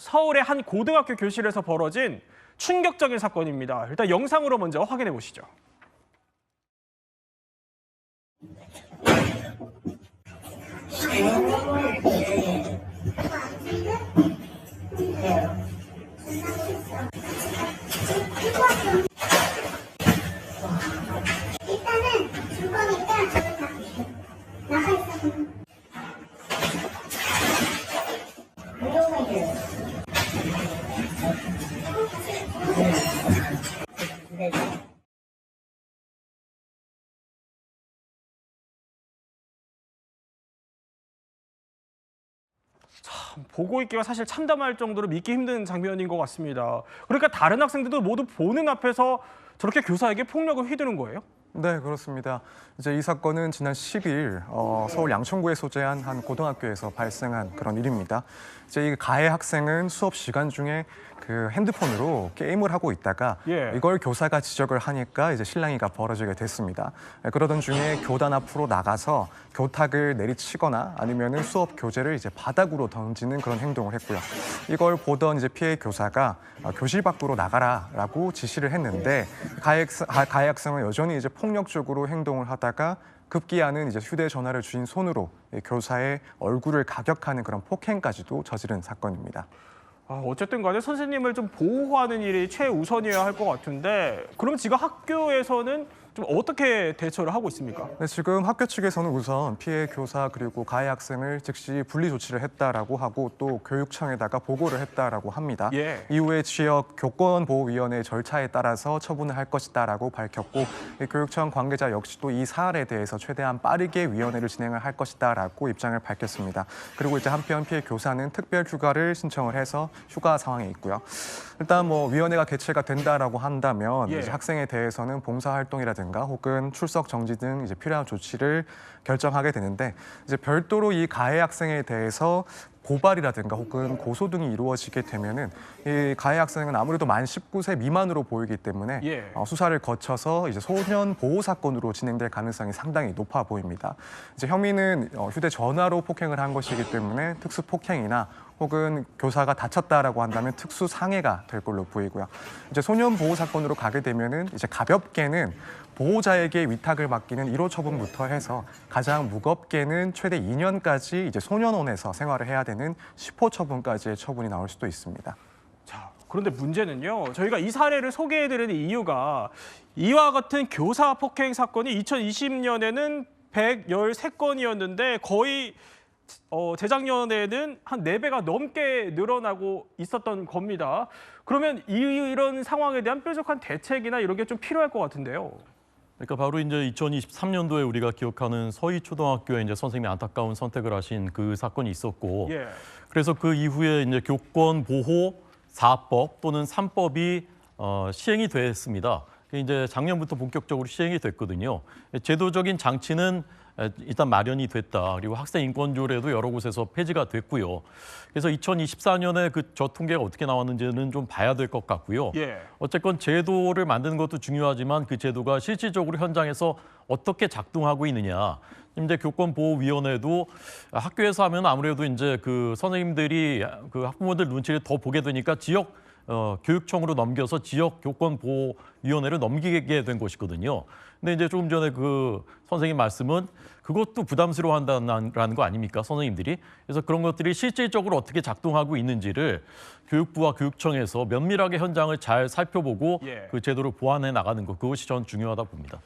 서울의 한 고등학교 교실에서 벌어진 충격적인 사건입니다. 일단 영상으로 먼저 확인해 보시죠. 보고 있기가 사실 참담할 정도로 믿기 힘든 장면인 것 같습니다. 그러니까 다른 학생들도 모두 보는 앞에서 저렇게 교사에게 폭력을 휘두른 거예요? 네, 그렇습니다. 이제 이 사건은 지난 10일 어, 서울 양천구에 소재한 한 고등학교에서 발생한 그런 일입니다. 이제 이 가해 학생은 수업 시간 중에 그 핸드폰으로 게임을 하고 있다가 예. 이걸 교사가 지적을 하니까 이제 실랑이가 벌어지게 됐습니다. 네, 그러던 중에 교단 앞으로 나가서 교탁을 내리치거나 아니면은 수업 교재를 이제 바닥으로 던지는 그런 행동을 했고요. 이걸 보던 이제 피해 교사가 어, 교실 밖으로 나가라라고 지시를 했는데 가해, 가- 가해 학생은 여전히 이제 폭력적으로 행동을 하다가 급기야는 이제 휴대전화를 쥔 손으로 이 교사의 얼굴을 가격하는 그런 폭행까지도 저지른 사건입니다. 아, 어쨌든 간에 선생님을 좀 보호하는 일이 최우선이어야 할 것 같은데 그럼 지금 학교에서는 좀 어떻게 대처를 하고 있습니까? 네, 지금 학교 측에서는 우선 피해 교사 그리고 가해 학생을 즉시 분리 조치를 했다라고 하고 또 교육청에다가 보고를 했다라고 합니다. 예. 이후에 지역 교권보호위원회 절차에 따라서 처분을 할 것이다라고 밝혔고 이 교육청 관계자 역시도 이 사안에 대해서 최대한 빠르게 위원회를 진행을 할 것이다라고 입장을 밝혔습니다. 그리고 이제 한편 피해 교사는 특별 휴가를 신청을 해서 휴가 상황에 있고요. 일단 뭐 위원회가 개최가 된다라고 한다면 예. 학생에 대해서는 봉사 활동이라든가 혹은 출석 정지 등 이제 필요한 조치를 결정하게 되는데 이제 별도로 이 가해 학생에 대해서 고발이라든가 혹은 고소 등이 이루어지게 되면은 이 가해 학생은 아무래도 만 19세 미만으로 보이기 때문에 예. 어, 수사를 거쳐서 이제 소년 보호 사건으로 진행될 가능성이 상당히 높아 보입니다. 이제 혐의는 어, 휴대 전화로 폭행을 한 것이기 때문에 특수 폭행이나 혹은 교사가 다쳤다라고 한다면 특수 상해가 될 걸로 보이고요. 이제 소년 보호 사건으로 가게 되면은 이제 가볍게는 보호자에게 위탁을 맡기는 1호 처분부터 해서 가장 무겁게는 최대 2년까지 이제 소년원에서 생활을 해야 되는 10호 처분까지의 처분이 나올 수도 있습니다. 자, 그런데 문제는요. 저희가 이 사례를 소개해드리는 이유가 이와 같은 교사 폭행 사건이 2020년에는 113건이었는데 거의 어, 재작년에는 한 네배가 넘게 늘어나고 있었던 겁니다. 그러면 이, 이런 상황에 대한 뾰족한 대책이나 이런 게 좀 필요할 것 같은데요. 그러니까 바로 이제 2023년도에 우리가 기억하는 서희 초등학교에 이제 선생님이 안타까운 선택을 하신 그 사건이 있었고 예. 그래서 그 이후에 이제 교권 보호 4법 또는 3법이 어, 시행이 됐습니다. 이제 작년부터 본격적으로 시행이 됐거든요. 제도적인 장치는 에, 일단 마련이 됐다. 그리고 학생 인권 조례도 여러 곳에서 폐지가 됐고요. 그래서 2024년에 그 저 통계가 어떻게 나왔는지는 좀 봐야 될 것 같고요. 예. 어쨌건 제도를 만드는 것도 중요하지만 그 제도가 실질적으로 현장에서 어떻게 작동하고 있느냐. 이제 교권보호위원회도 학교에서 하면 아무래도 이제 그 선생님들이 그 학부모들 눈치를 더 보게 되니까 지역 어, 교육청으로 넘겨서 지역 교권 보호 위원회를 넘기게 된 것이거든요. 근데 이제 조금 전에 그 선생님 말씀은 그것도 부담스러워한다는 거 아닙니까 선생님들이? 그래서 그런 것들이 실질적으로 어떻게 작동하고 있는지를 교육부와 교육청에서 면밀하게 현장을 잘 살펴보고 예. 그 제도를 보완해 나가는 것 그것이 전 중요하다 봅니다.